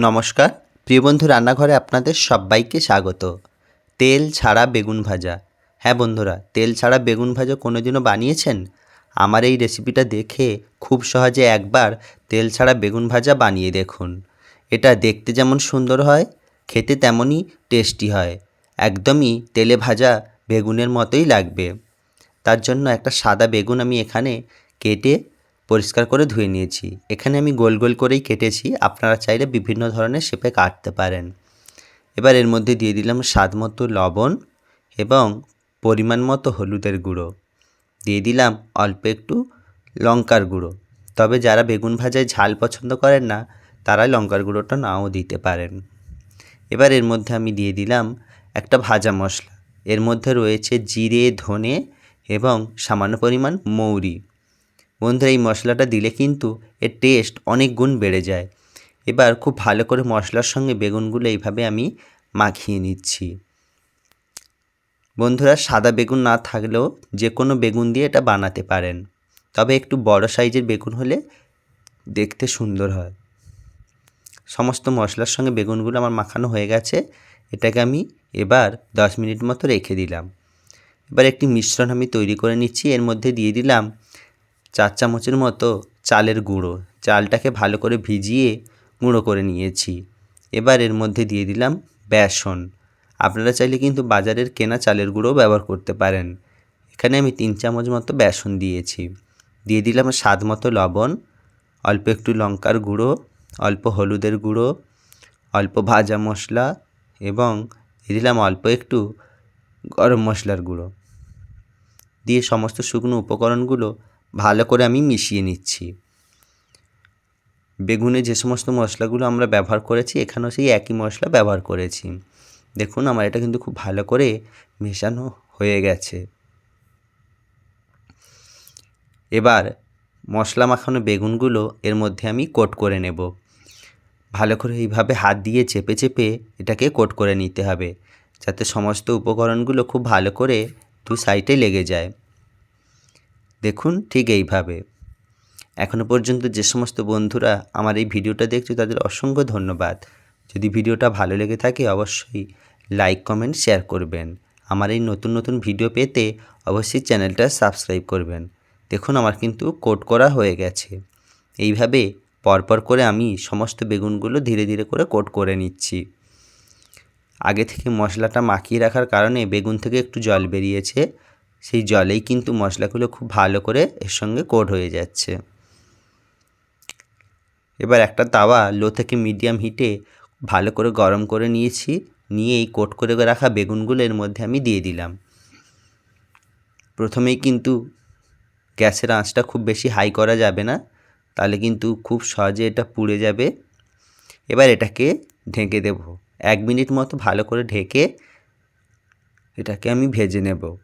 নমস্কার। প্রিয় বন্ধু, রান্নাঘরে আপনাদের সবাইকে স্বাগত। তেল ছাড়া বেগুন ভাজা। হ্যাঁ বন্ধুরা, তেল ছাড়া বেগুন ভাজা কোনোদিনও বানিয়েছেন? আমার এই রেসিপিটা দেখে খুব সহজে একবার তেল ছাড়া বেগুন ভাজা বানিয়ে দেখুন। এটা দেখতে যেমন সুন্দর হয়, খেতে তেমনই টেস্টি হয়। একদমই তেলে ভাজা বেগুনের মতোই লাগবে। তার জন্য একটা সাদা বেগুন আমি এখানে কেটে পরিষ্কার করে ধুয়ে নিয়েছি। এখানে আমি গোল গোল করেই কেটেছি, আপনারা চাইলে বিভিন্ন ধরনের শেপে কাটতে পারেন। এবার এর মধ্যে দিয়ে দিলাম স্বাদ মতো লবণ এবং পরিমাণ মতো হলুদের গুঁড়ো। দিয়ে দিলাম অল্প একটু লঙ্কার গুঁড়ো। তবে যারা বেগুন ভাজায় ঝাল পছন্দ করেন না, তারা লঙ্কার গুঁড়োটা নাও দিতে পারেন। এবার এর মধ্যে আমি দিয়ে দিলাম একটা ভাজা মশলা। এর মধ্যে রয়েছে জিরে, ধনে এবং সামান্য পরিমাণ মৌরি। বন্ধুরা, এই মশলাটা দিলে কিন্তু এর টেস্ট অনেক গুণ বেড়ে যায়। এবার খুব ভালো করে মশলার সঙ্গে বেগুনগুলো এইভাবে আমি মাখিয়ে নিচ্ছি। বন্ধুরা, সাদা বেগুন না থাকলেও যে কোনো বেগুন দিয়ে এটা বানাতে পারেন। তবে একটু বড় সাইজের বেগুন হলে দেখতে সুন্দর হয়। সমস্ত মশলার সঙ্গে বেগুনগুলো আমার মাখানো হয়ে গেছে। এটাকে আমি এবার দশ মিনিট মতো রেখে দিলাম। এবার একটি মিশ্রণ আমি তৈরি করে নিচ্ছি। এর মধ্যে দিয়ে দিলাম চার চামচের মতো চালের গুঁড়ো। চালটাকে ভালো করে ভিজিয়ে গুঁড়ো করে নিয়েছি। এবার এর মধ্যে দিয়ে দিলাম বেসন। আপনারা চাইলে কিন্তু বাজারের কেনা চালের গুঁড়ো ব্যবহার করতে পারেন। এখানে আমি তিন চামচ মতো বেসন দিয়েছি। দিয়ে দিলাম স্বাদ মতো লবণ, অল্প একটু লঙ্কার গুঁড়ো, অল্প হলুদের গুঁড়ো, অল্প ভাজা মশলা এবং দিয়ে দিলাম অল্প একটু গরম মশলার গুঁড়ো। দিয়ে সমস্ত শুকনো উপকরণগুলো ভালো করে আমি মিশিয়ে নিচ্ছি। বেগুনে যে সমস্ত মশলাগুলো আমরা ব্যবহার করেছি, এখানেও সেই একই মশলা ব্যবহার করেছি। দেখুন, আমার এটা কিন্তু খুব ভালো করে মেশানো হয়ে গেছে। এবার মশলা মাখানো বেগুনগুলো এর মধ্যে আমি কোট করে নেব। ভালো করে এইভাবে হাত দিয়ে চেপে চেপে এটাকে কোট করে নিতে হবে, যাতে সমস্ত উপকরণগুলো খুব ভালো করে দু সাইডে লেগে যায়। দেখুন ঠিক এইভাবে। এখনও পর্যন্ত যে সমস্ত বন্ধুরা আমার এই ভিডিওটা দেখছ, তাদের অসংখ্য ধন্যবাদ। যদি ভিডিওটা ভালো লেগে থাকে, অবশ্যই লাইক কমেন্ট শেয়ার করবেন। আমার এই নতুন নতুন ভিডিও পেতে অবশ্যই চ্যানেলটা সাবস্ক্রাইব করবেন। দেখুন, আমার কিন্তু কোট করা হয়ে গেছে। এইভাবে পরপর করে আমি সমস্ত বেগুনগুলো ধীরে ধীরে করে কোট করে নিচ্ছি। আগে থেকে মশলাটা মাখিয়ে রাখার কারণে বেগুন থেকে একটু জল বেরিয়েছে। সেই জলেই কিন্তু মশলাগুলো খুব ভালো করে এর সঙ্গে কোট হয়ে যাচ্ছে। এবার একটা তাওয়া লো থেকে মিডিয়াম হিটে ভালো করে গরম করে নিয়েছি, নিয়ে এই কোট করে রাখা বেগুনগুলো এর মধ্যে আমি দিয়ে দিলাম। প্রথমেই কিন্তু গ্যাসের আঁচটা খুব বেশি হাই করা যাবে না, তাহলে কিন্তু খুব সহজে এটা পুড়ে যাবে। এবার এটাকে ঢেকে দেব। এক মিনিট মতো ভালো করে ঢেকে এটাকে আমি ভেজে নেব।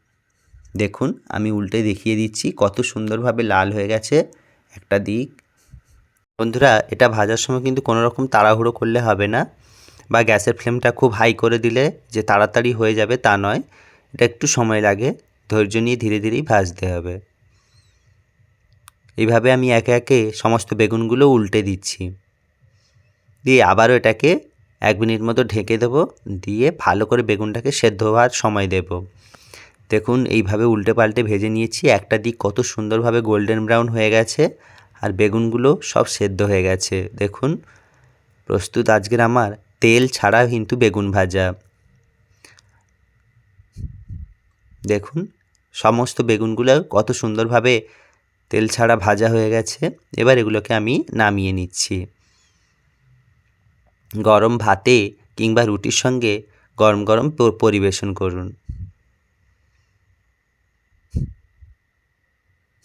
দেখুন, আমি উল্টে দেখিয়ে দিচ্ছি, কত সুন্দরভাবে লাল হয়ে গেছে একটা দিক। বন্ধুরা, এটা ভাজার সময় কিন্তু কোনো রকম তাড়াহুড়ো করলে হবে না বা গ্যাসের ফ্লেমটা খুব হাই করে দিলে যে তাড়াতাড়ি হয়ে যাবে তা নয়। এটা একটু সময় লাগে, ধৈর্য নিয়ে ধীরে ধীরেই ভাজতে হবে। এইভাবে আমি একে একে সমস্ত বেগুনগুলো উল্টে দিচ্ছি। দিয়ে আবারও এটাকে এক মিনিট মতো ঢেকে দেবো, দিয়ে ভালো করে বেগুনটাকে সেদ্ধ হওয়ার সময় দেব। দেখুন, এইভাবে উল্টে পাল্টে ভেজে নিয়েছি। একটা দিক কত সুন্দরভাবে গোল্ডেন ব্রাউন হয়ে গেছে আর বেগুনগুলো সব সেদ্ধ হয়ে গেছে। দেখুন, প্রস্তুত আজকের আমার তেল ছাড়া কিন্তু বেগুন ভাজা। দেখুন, সমস্ত বেগুনগুলো কত সুন্দরভাবে তেল ছাড়া ভাজা হয়ে গেছে। এবার এগুলোকে আমি নামিয়ে নিচ্ছি। গরম ভাতে কিংবা রুটির সঙ্গে গরম গরম পরিবেশন করুন।